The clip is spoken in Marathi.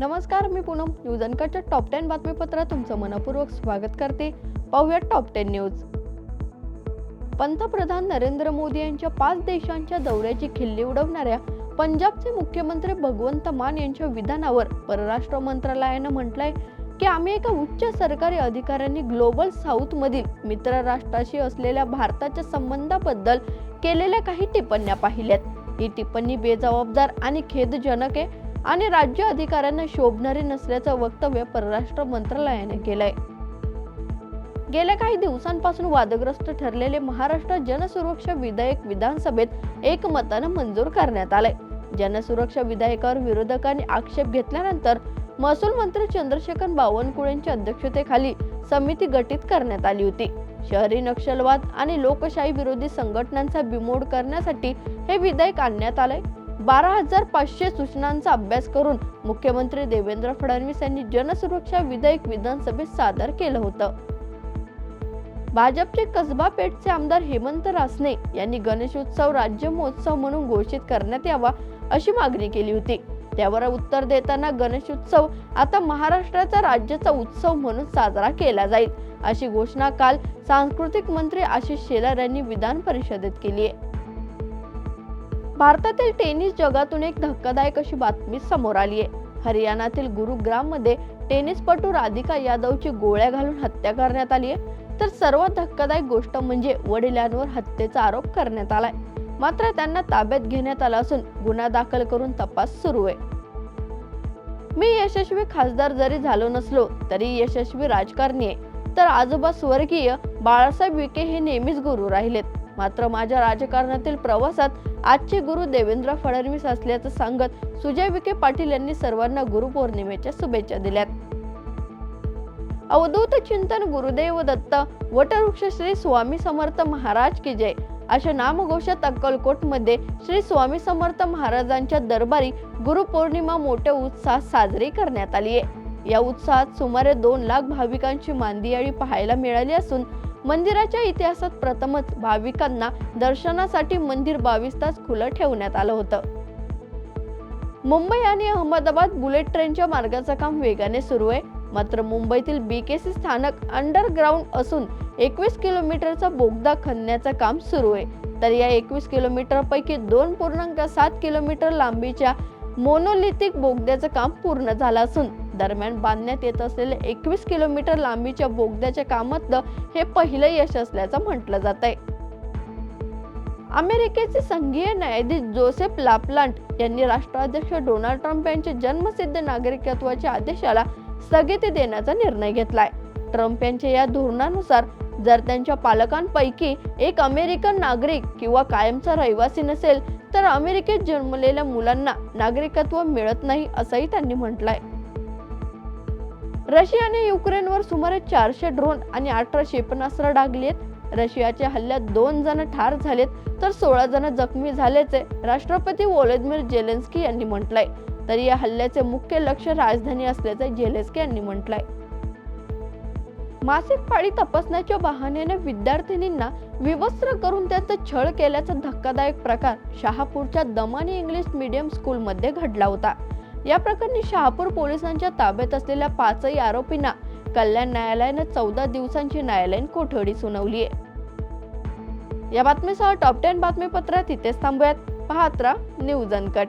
नमस्कार मी पूनम. न्यूज अनकटच्या टॉप टेन बातमीपत्रात तुमचं मनपूर्वक स्वागत करते. पाहूया टॉप टेन न्यूज पंतप्रधान नरेंद्र मोदी यांच्या पाच देशांच्या दौऱ्याची खिल्ली उडवणाऱ्या पंजाबचे मुख्यमंत्री भगवंत मान यांच्या विधानावर परराष्ट्र मंत्रालयानं म्हटलंय की आम्ही एका उच्च सरकारी अधिकाऱ्यांनी ग्लोबल साऊथ मधील मित्र राष्ट्राशी असलेल्या भारताच्या संबंधाबद्दल केलेल्या काही टिप्पण्या पाहिल्यात. ही टिप्पणी बेजबाबदार आणि खेदजनक आहे आणि राज्य अधिकाऱ्यांना शोभणारे नसल्याचं वक्तव्य परराष्ट्र मंत्रालयाने केलंय. गेल्या काही दिवसांपासून वादग्रस्त ठरलेले महाराष्ट्र जनसुरक्षा विधेयक विधानसभेत एकमतानं मंजूर करण्यात आलंय. जनसुरक्षा विधेयकावर विरोधकांनी आक्षेप घेतल्यानंतर महसूल मंत्री चंद्रशेखर बावनकुळेंच्या अध्यक्षतेखाली समिती गठीत करण्यात आली होती. शहरी नक्षलवाद आणि लोकशाही विरोधी संघटनांचा बिमोड करण्यासाठी हे विधेयक आणण्यात आलंय. बारा हजार पाचशे सूचनांचा अभ्यास करून मुख्यमंत्री देवेंद्र फडणवीस यांनी जनसुरक्षा विधेयक विधानसभेत सादर केलं होतं. भाजपचे कसबा पेठचे आमदार हेमंत रासने यांनी गणेशोत्सव राज्य महोत्सव म्हणून घोषित करण्यात यावा अशी मागणी केली होती. त्यावर उत्तर देताना गणेशोत्सव आता महाराष्ट्राचा राज्याचा उत्सव म्हणून साजरा केला जाईल. अशी घोषणा काल सांस्कृतिक मंत्री आशिष शेलार यांनी विधान परिषदेत केली आहे. भारतातील टेनिस जगातून एक धक्कादायक अशी बातमी समोर आली आहे. हरियाणातील गुरुग्राममध्ये टेनिसपटू राधिका यादवची गोळ्या घालून हत्या करण्यात आली आहे. तर सर्वात धक्कादायक गोष्ट म्हणजे वडिलांवर हत्येचा आरोप करण्यात आलाय. मात्र त्यांना ताब्यात घेण्यात आला असून गुन्हा दाखल करून तपास सुरू आहे. मी यशस्वी खासदार जरी झालो नसलो तरी यशस्वी राजकारणी आहे. तर आजोबा स्वर्गीय बाळासाहेब विखे हे नेहमीच गुरु राहिलेत. मात्र माझ्या राजकारणातील प्रवासात आजचे गुरु देवेंद्र फडणवीस असल्याचं सांगत सुजय विखे पाटील यांनी सर्वांना गुरुपौर्णिमेच्या शुभेच्छा दिल्यात. अवधूत चिंतन गुरुदेव दत्त वटवृक्ष श्री स्वामी समर्थ महाराज की जय. अशा नामघोषात अक्कलकोटमध्ये श्री स्वामी समर्थ महाराजांच्या दरबारी गुरुपौर्णिमा मोठ्या उत्साहात साजरी करण्यात आली आहे. या उत्साहात सुमारे दोन लाख भाविकांची मांदियाळी पाहायला मिळाली असून मंदिराच्या इतिहासात प्रथमच भाविकांना दर्शनासाठी मंदिर बावीस तास खुलं ठेवण्यात आलं होतं. मुंबई आणि अहमदाबाद बुलेट ट्रेनच्या मार्गाचं काम वेगाने सुरू आहे. मात्र मुंबईतील बीकेसी स्थानक अंडरग्राऊंड असून एकवीस किलोमीटरचा बोगदा खणण्याचं काम सुरू आहे. तर या एकवीस किलोमीटर पैकी दोन पूर्णांक सात किलोमीटर लांबीच्या मोनोलिथिक बोगद्याचं काम पूर्ण झालं असून दरम्यान बांधण्यात येत असलेले एकवीस किलोमीटर लांबीच्या बोगद्याच्या कामातलं हे पहिलं यश असल्याचं म्हटलं जात आहे. अमेरिकेचे संघीय न्यायाधीश जोसेफ लापलांट यांनी राष्ट्राध्यक्ष डोनाल्ड ट्रम्प यांच्या जन्मसिद्ध नागरिकत्वाच्या आदेशाला स्थगिती देण्याचा निर्णय घेतलाय. ट्रम्प यांच्या या धोरणानुसार जर त्यांच्या पालकांपैकी एक अमेरिकन नागरिक किंवा कायमचा रहिवासी नसेल तर अमेरिकेत जन्मलेल्या मुलांना नागरिकत्व मिळत नाही असंही त्यांनी म्हटलंय. रशियाने युक्रेनवर सुमारे चारशे ड्रोन आणि अठरा क्षेपणास्त्र डागलीत रशियाच्या हल्ल्यात दोन जण ठार झालेत तर सोळा जण जखमी झाल्याचे राष्ट्रपती वोलोदिमीर जेलेन्स्की यांनी म्हटलंय. तर या हल्ल्याचे मुख्य लक्ष राजधानी असल्याचे जेलेस्के यांनी म्हटलंय. मासिक पाळी तपासण्याच्या बहाण्याने विद्यार्थिनींना विवस्त्र करून त्याचा छळ केल्याचा धक्कादायक प्रकार शहापूरच्या दमानी इंग्लिश मीडियम स्कूलमध्ये घडला होता. या प्रकरणी शहापूर पोलिसांच्या ताब्यात असलेल्या पाचही आरोपींना कल्याण न्यायालयाने चौदा दिवसांची न्यायालयीन कोठडी सुनावली आहे या बातमीसह टॉप टेन बातमीपत्रात इथेच थांबूयात. पाहत राहा न्यूज अनकट